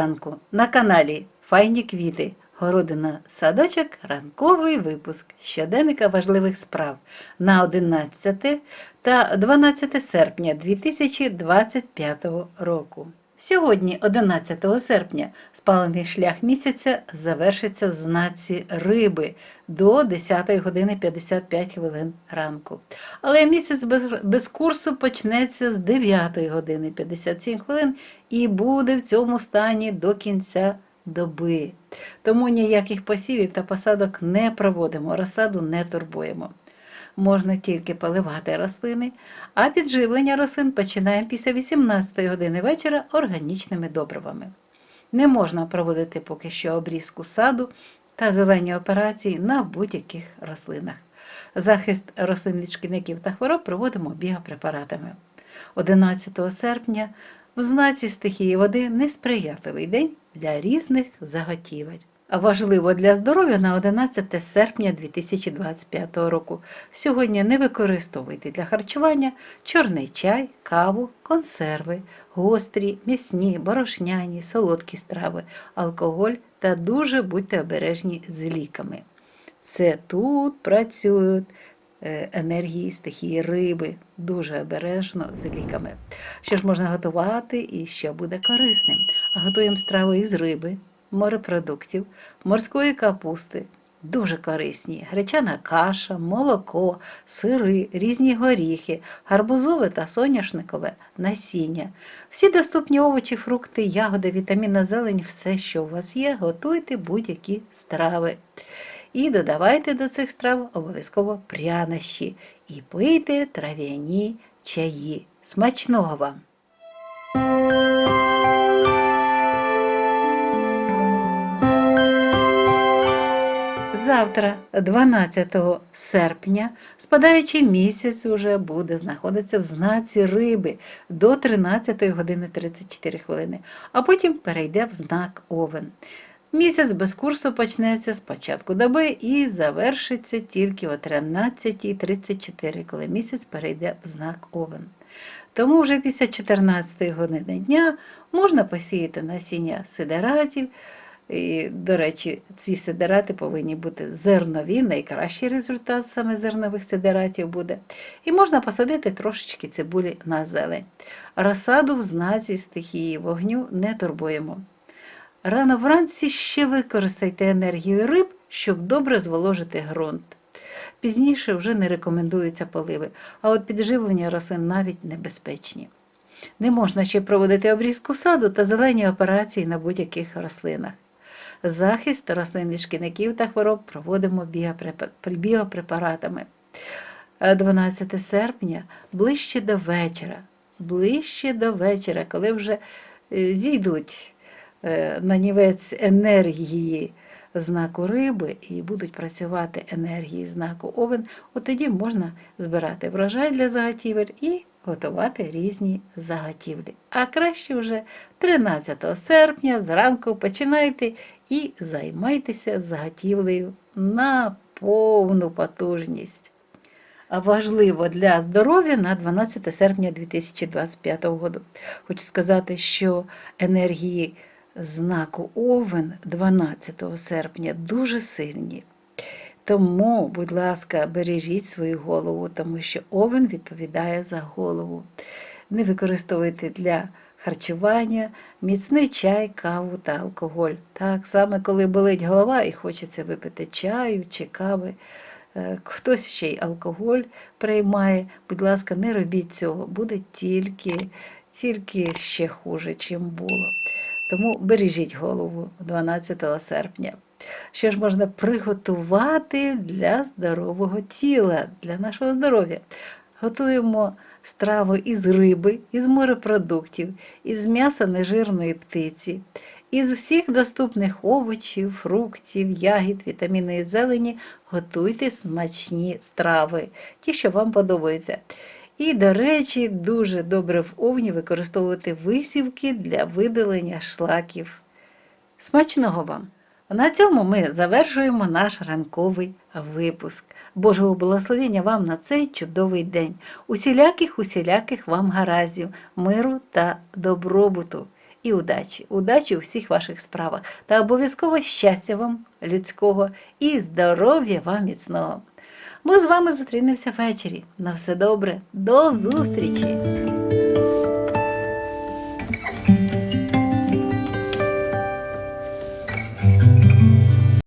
ранку на каналі Файні квіти. Городина садочок, ранковий випуск щоденника важливих справ на 11 та 12 серпня 2025 року. Сьогодні, 11 серпня, спалений шлях місяця завершиться в знаці риби до 10 години 55 хвилин ранку. Але місяць без, без курсу почнеться з 9 години 57 хвилин і буде в цьому стані до кінця доби. Тому ніяких посівів та посадок не проводимо, розсаду не турбуємо. Можна тільки поливати рослини, а підживлення рослин починаємо після 18 години вечора органічними добривами. Не можна проводити поки що обрізку саду та зелені операції на будь-яких рослинах. Захист рослин від шкідників та хвороб проводимо біопрепаратами. 11 серпня в знаці стихії води несприятливий день для різних заготівель. Важливо для здоров'я на 11 серпня 2025 року. Сьогодні не використовуйте для харчування чорний чай, каву, консерви, гострі, м'ясні, борошняні, солодкі страви, алкоголь та дуже будьте обережні з ліками. Це тут працюють е, енергії стихії риби, дуже обережно з ліками. Що ж можна готувати і що буде корисним? Готуємо страви із риби, морепродуктів, морської капусти. Дуже корисні гречана каша, молоко, сири, різні горіхи, гарбузове та соняшникове насіння. Всі доступні овочі, фрукти, ягоди, вітамінна зелень, все, що у вас є, готуйте будь-які страви. І додавайте до цих страв обов'язково прянощі і пийте трав'яні чаї. Смачного вам! Завтра, 12 серпня, спадаючий місяць уже буде знаходитися в знаці риби до 13 години 34 хвилини, а потім перейде в знак Овен. Місяць без курсу почнеться з початку доби і завершиться тільки о 13.34, коли місяць перейде в знак Овен. Тому вже після 14 години дня можна посіяти насіння сидератів. І, до речі, ці сидерати повинні бути зернові, найкращий результат саме зернових сидератів буде. І можна посадити трошечки цибулі на зелень. Розсаду в знаці стихії вогню не турбуємо. Рано вранці ще використайте енергію риб, щоб добре зволожити ґрунт. Пізніше вже не рекомендуються поливи, а от підживлення рослин навіть небезпечні. Не можна ще проводити обрізку саду та зелені операції на будь-яких рослинах. Захист рослин від шкідників та хвороб проводимо біопрепаратами. 12 серпня ближче до вечора, ближче до вечора, коли вже зійдуть нанівець енергії знаку риби і будуть працювати енергії знаку овен, от тоді можна збирати врожай для заготівель і готувати різні заготівлі. А краще вже 13 серпня зранку починайте і займайтеся заготівлею на повну потужність. Важливо для здоров'я на 12 серпня 2025 року. Хочу сказати, що енергії знаку Овен 12 серпня дуже сильні. Тому, будь ласка, бережіть свою голову, тому що овен відповідає за голову. Не використовуйте для харчування міцний чай, каву та алкоголь. Так саме, коли болить голова і хочеться випити чаю чи кави. Хтось ще й алкоголь приймає, будь ласка, не робіть цього, буде тільки, тільки ще хуже, чим було. Тому бережіть голову 12 серпня. Що ж можна приготувати для здорового тіла, для нашого здоров'я? Готуємо страву із риби, із морепродуктів, із м'яса нежирної птиці, із всіх доступних овочів, фруктів, ягід, вітамінної зелені готуйте смачні страви, ті, що вам подобаються. І, до речі, дуже добре в овні використовувати висівки для видалення шлаків. Смачного вам! На цьому ми завершуємо наш ранковий випуск. Божого благословення вам на цей чудовий день, усіляких, усіляких вам гараздів, миру та добробуту. і удачі, удачі у всіх ваших справах та обов'язково щастя вам людського і здоров'я вам міцного. Ми з вами зустрінемося ввечері. На все добре, до зустрічі!